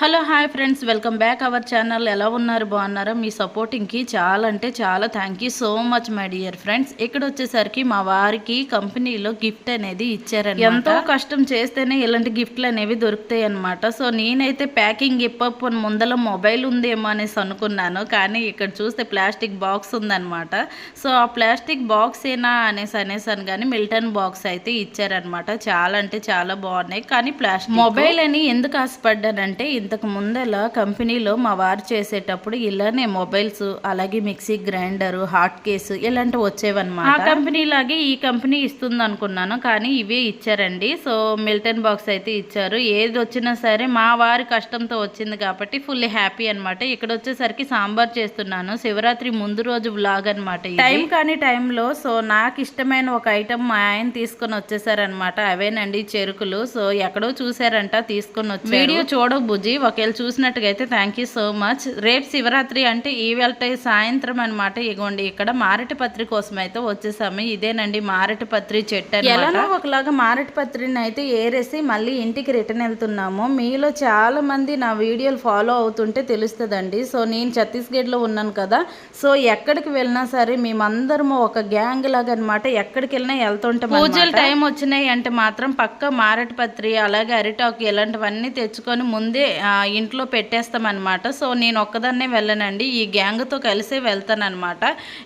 Hello hi friends. Welcome back our channel. ఎలా ఉన్నారు? బాగున్నారా? మీ సపోర్టింగ్కి చాలా అంటే చాలా thank you so much my dear friends. ఇక్కడ వచ్చేసరికి మా వారికి కంపెనీలో గిఫ్ట్ అనేది ఇచ్చారని ఎంతో కష్టం చేస్తేనే ఇలాంటి గిఫ్ట్లు అనేవి దొరుకుతాయి అనమాట సో నేనైతే ప్యాకింగ్ ఇప్ప ముందల మొబైల్ ఉందేమో అనేసి అనుకున్నాను. కానీ ఇక్కడ చూస్తే ప్లాస్టిక్ బాక్స్ ఉందన్నమాట. సో ఆ ప్లాస్టిక్ బాక్స్ ఏనా అనేసి అనేసాను కానీ మిల్టన్ బాక్స్ అయితే ఇచ్చారనమాట చాలా అంటే చాలా బాగున్నాయి. కానీ ప్లాస్టిక్ మొబైల్ అని ఎందుకు ఆశపడ్డానంటే ఇంతకు ముందల కంపెనీలో మా వారు చేసేటప్పుడు ఇలానే మొబైల్స్ అలాగే మిక్సీ గ్రైండర్ హాట్ కేసు ఇలాంటివి వచ్చేవన్నమాట. ఆ కంపెనీ లాగే ఈ కంపెనీ ఇస్తుంది అనుకున్నాను కానీ ఇవే ఇచ్చారండి. సో మిల్టన్ బాక్స్ అయితే ఇచ్చారు. ఏది వచ్చినా సరే మా వారి కష్టంతో వచ్చింది కాబట్టి ఫుల్ హ్యాపీ అన్నమాట. ఇక్కడ వచ్చేసరికి సాంబార్ చేస్తున్నాను. శివరాత్రి ముందు రోజు వ్లాగ్ అనమాట టైం కానీ టైంలో సో నాకు ఇష్టమైన ఒక ఐటమ్ మా ఆయన తీసుకొని వచ్చేసారనమాట అవేనండి చెరుకులు. సో ఎక్కడో చూసారంట తీసుకొని వచ్చి వీడియో చూడక బుజ్జి. ఒకవేళ చూసినట్టుగా అయితే థ్యాంక్ యూ సో మచ్ రేపు శివరాత్రి అంటే ఈవేళ సాయంత్రం అనమాట ఇగోండి ఇక్కడ మారటి పత్రి కోసం అయితే వచ్చేసాము. ఇదేనండి మారటి పత్రి చెట్టు ఎలానో ఒకలాగా మారటి పత్రిని అయితే ఏరేసి మళ్ళీ ఇంటికి రిటర్న్ వెళ్తున్నాము. మీలో చాలా మంది నా వీడియోలు ఫాలో అవుతుంటే తెలుస్తుందండి. సో నేను ఛత్తీస్గఢ్లో ఉన్నాను కదా. సో ఎక్కడికి వెళ్ళినా సరే మేమందరము ఒక గ్యాంగ్ లాగా అనమాట ఎక్కడికి వెళ్ళినా వెళ్తుంటాం పూజలు టైం వచ్చినాయి అంటే మాత్రం పక్క మారటి పత్రి అలాగే అరిటాకు ఇలాంటివన్నీ తెచ్చుకొని ముందే ఇంట్లో పెట్టేస్తామన్నమాట. సో నేను ఒక్కదాన్నే వెళ్ళనండి. ఈ గ్యాంగ్తో కలిసే వెళ్తానన్నమాట.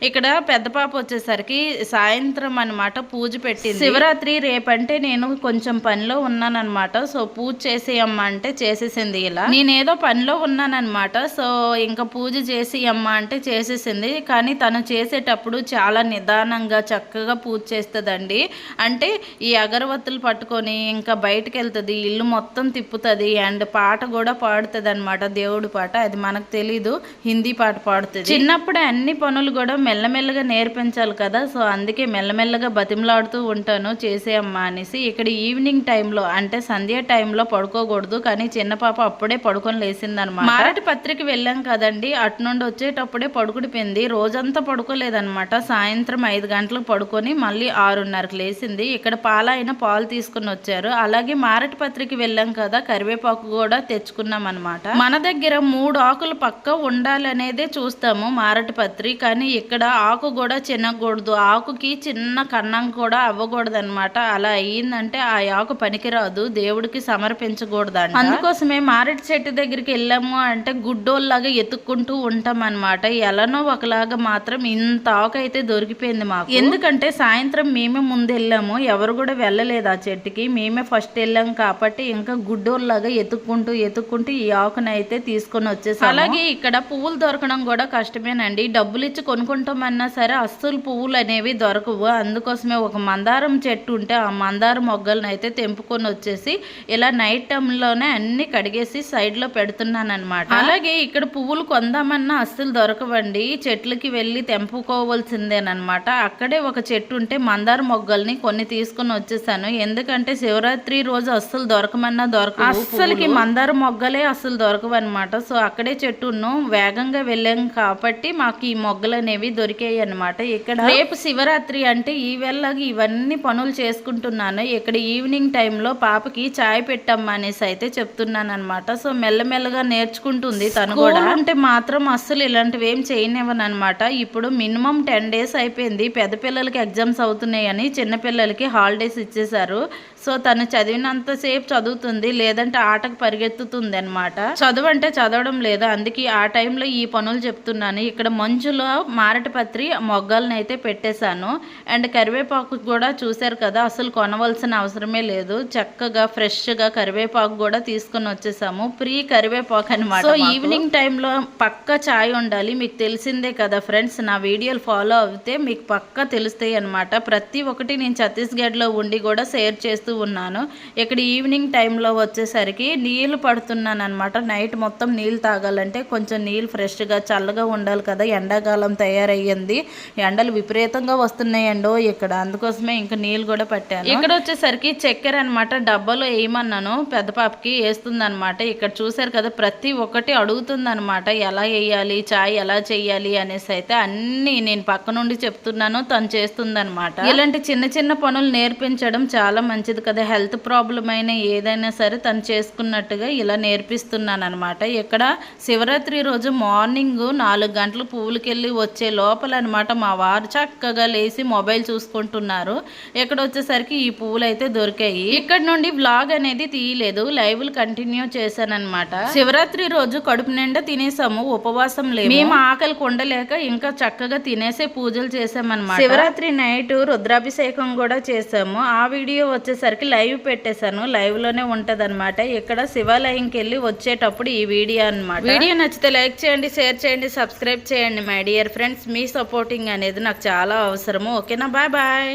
ఇక్కడ పెద్ద పాప వచ్చేసరికి సాయంత్రం అన్నమాట పూజ పెట్టింది. శివరాత్రి రేపంటే నేను కొంచెం పనిలో ఉన్నానన్నమాట. సో పూజ చేసేయమ్మ అంటే చేసేసింది ఇలా. నేనేదో పనిలో ఉన్నానన్నమాట. సో ఇంకా పూజ చేసి అంటే చేసేసింది. కానీ తను చేసేటప్పుడు చాలా నిదానంగా చక్కగా పూజ చేస్తుందండి. అంటే ఈ అగరవత్తులు పట్టుకొని ఇంకా బయటకు వెళ్తుంది ఇల్లు మొత్తం తిప్పుతుంది అండ్ పాట కూడా పాడుతుంది అనమాట దేవుడి పాట. అది మనకు తెలీదు. హిందీ పాట పాడుతుంది. చిన్నప్పుడే అన్ని పనులు కూడా మెల్లమెల్లగా నేర్పించాలి కదా. సో అందుకే మెల్లమెల్లగా బతిమలాడుతూ ఉంటాను చేసేయమ్మా అనేసి ఇక్కడ ఈవినింగ్ టైంలో అంటే సంధ్య టైంలో పడుకోకూడదు. కానీ చిన్న పాప అప్పుడే పడుకొని లేసిందనమాట మారటి పత్రిక వెళ్ళాం కదండి. అటు నుండి వచ్చేటప్పుడే పడుకుడిపోయింది రోజంతా పడుకోలేదన్నమాట. సాయంత్రం ఐదు గంటలకు పడుకొని మళ్ళీ ఆరున్నరకు లేసింది. ఇక్కడ పాల అయిన పాలు తీసుకుని వచ్చారు. అలాగే మారటి పత్రికి వెళ్ళాం కదా. కరివేపాకు కూడా తెచ్చుకున్నాం అనమాట మన దగ్గర మూడు ఆకులు పక్క ఉండాలనేదే చూస్తాము మారటి పత్రి కానీ ఇక్కడ ఆకు కూడా చిన్నకూడదు ఆకుకి చిన్న కన్నం కూడా అవ్వకూడదు అనమాట అలా అయ్యిందంటే ఆ ఆకు పనికిరాదు. దేవుడికి సమర్పించకూడదు అందుకోసమే మారటి చెట్టు దగ్గరికి వెళ్ళాము అంటే గుడ్డోల్లాగా ఎత్తుక్కుంటూ ఉంటాం అనమాట ఎలానో ఒకలాగా మాత్రం ఇంత ఆకు అయితే దొరికిపోయింది మాకు. ఎందుకంటే సాయంత్రం మేమే ముందు వెళ్ళాము ఎవరు కూడా వెళ్ళలేదు ఆ చెట్టుకి. మేమే ఫస్ట్ వెళ్ళాం కాబట్టి ఇంకా గుడ్డోల్లాగా ఎత్తుక్కుంటూ ఎత్తుక్కుంటూ ఈ ఆకును అయితే తీసుకొని వచ్చేసాం అలాగే ఇక్కడ పువ్వులు దొరకడం కూడా కష్టమేనండి. డబ్బులు ఇచ్చి కొనుక్కుంటామన్నా సరే అస్సలు పువ్వులు అనేవి దొరకవు. అందుకోసమే ఒక మందారం చెట్టు ఉంటే ఆ మందారం మొగ్గలను అయితే తెంపుకొని వచ్చేసి ఇలా నైట్ టైంలోనే అన్ని కడిగేసి సైడ్లో పెడుతున్నాను అనమాట అలాగే ఇక్కడ పువ్వులు కొందామన్నా అస్సలు దొరకవండి. చెట్లకి వెళ్ళి తెంపుకోవాల్సిందేనమాట అక్కడే ఒక చెట్టు ఉంటే మందార మొగ్గల్ని కొన్ని తీసుకొని వచ్చేసాను. ఎందుకంటే శివరాత్రి రోజు అస్సలు దొరకమన్నా దొరకవు అస్సలకి మందార మొగ్గలే అస్సలు దొరకవు అనమాట సో అక్కడే చెట్టును వేగంగా వెళ్ళాం కాబట్టి మాకు ఈ మొగ్గలు అనేవి దొరికాయి అనమాట ఇక్కడ రేపు శివరాత్రి అంటే ఈ వేళకి ఇవన్నీ పనులు చేసుకుంటున్నాను. ఇక్కడ ఈవినింగ్ టైంలో పాపకి చాయ్ పెట్టమ్మా అనేసి అయితే చెప్తున్నాను అనమాట సో మెల్లమెల్లగా నేర్చుకుంటుంది తను కూడా. అంటే మాత్రం అస్సలు ఇలాంటివి ఏం చేయనివ్వను అనమాట ఇప్పుడు మినిమం టెన్ డేస్ అయిపోయింది. పెద్ద పిల్లలకి ఎగ్జామ్స్ అవుతున్నాయని చిన్న పిల్లలకి హాలిడేస్ ఇచ్చేసారు సో తను చదివినంతసేపు చదువుతుంది. లేదంటే ఆటకు పరిగెత్తుతుంది అనమాట చదువు అంటే చదవడం లేదు అందుకే ఆ టైంలో ఈ పనులు చెప్తున్నాను. ఇక్కడ మంచులో మారటి పత్రి మొగ్గల్ని అయితే పెట్టేశాను. అండ్ కరివేపాకు కూడా చూశారు కదా అసలు కొనవలసిన అవసరమే లేదు. చక్కగా ఫ్రెష్గా కరివేపాకు కూడా తీసుకొని వచ్చేసాము. ప్రీ కరివేపాకు అనమాట సో ఈవినింగ్ టైంలో పక్క చాయ్ ఉండాలి. మీకు తెలిసిందే కదా ఫ్రెండ్స్ నా వీడియోలు ఫాలో అవుతే మీకు పక్క తెలుస్తాయి అనమాట ప్రతి ఒక్కటి నేను ఛత్తీస్గఢ్లో ఉండి కూడా షేర్ చేస్తూ ఉన్నాను. ఇక్కడ ఈవినింగ్ టైంలో వచ్చేసరికి నీళ్ళు పడుతున్నాను అనమాట నైట్ మొత్తం నీళ్ళు తాగాలంటే కొంచెం నీళ్ళు ఫ్రెష్గా చల్లగా ఉండాలి కదా. ఎండాకాలం తయారయ్యింది. ఎండలు విపరీతంగా వస్తున్నాయండో ఇక్కడ. అందుకోసమే ఇంకా నీళ్ళు కూడా పట్టాను. ఇక్కడ వచ్చేసరికి చక్కెర అనమాట డబ్బాలో వేయమన్నాను పెద్ద పాపకి వేస్తుందనమాట ఇక్కడ చూసారు కదా ప్రతి ఒక్కటి అడుగుతుందనమాట ఎలా వేయాలి చాయ్ ఎలా చేయాలి అనేసి అయితే అన్ని నేను పక్క నుండి చెప్తున్నాను. తను చేస్తుందనమాట ఇలాంటి చిన్న చిన్న పనులు నేర్పించడం చాలా మంచిది కదా. హెల్త్ ప్రాబ్లం అయినా ఏదైనా సరే తను చేసుకున్నట్టుగా ఇలా నేర్పిస్తున్నాను అనమాట ఇక్కడ శివరాత్రి రోజు మార్నింగ్ నాలుగు గంటలు పువ్వులకెళ్ళి వచ్చే లోపల అనమాట మా వారు చక్కగా లేచి మొబైల్ చూసుకుంటున్నారు. ఇక్కడ వచ్చేసరికి ఈ పువ్వులు అయితే దొరికాయి. ఇక్కడ నుండి వ్లాగ్ అనేది తీయలేదు లైవ్లు కంటిన్యూ చేశానన్నమాట. శివరాత్రి రోజు కడుపు నిండా తినేసాము ఉపవాసం లేదు మేము ఆకలి కొండలేక ఇంకా చక్కగా తినేసే పూజలు చేసామన్నమాట శివరాత్రి నైట్ రుద్రాభిషేకం కూడా చేసాము ఆ వీడియో వచ్చేసరికి లైవ్ పెట్టేశాను లైవ్లోనే ఉంటది ఇక్కడ శివాలయంకి వెళ్ళి వచ్చేటప్పుడు ఈ వీడియో అన్నమాట. వీడియో నచ్చితే లైక్ చేయండి షేర్ చేయండి సబ్స్క్రైబ్ చేయండి మై డియర్ ఫ్రెండ్స్. మీ సపోర్టింగ్ అనేది నాకు చాలా అవసరము. ఓకేనా? Bye bye.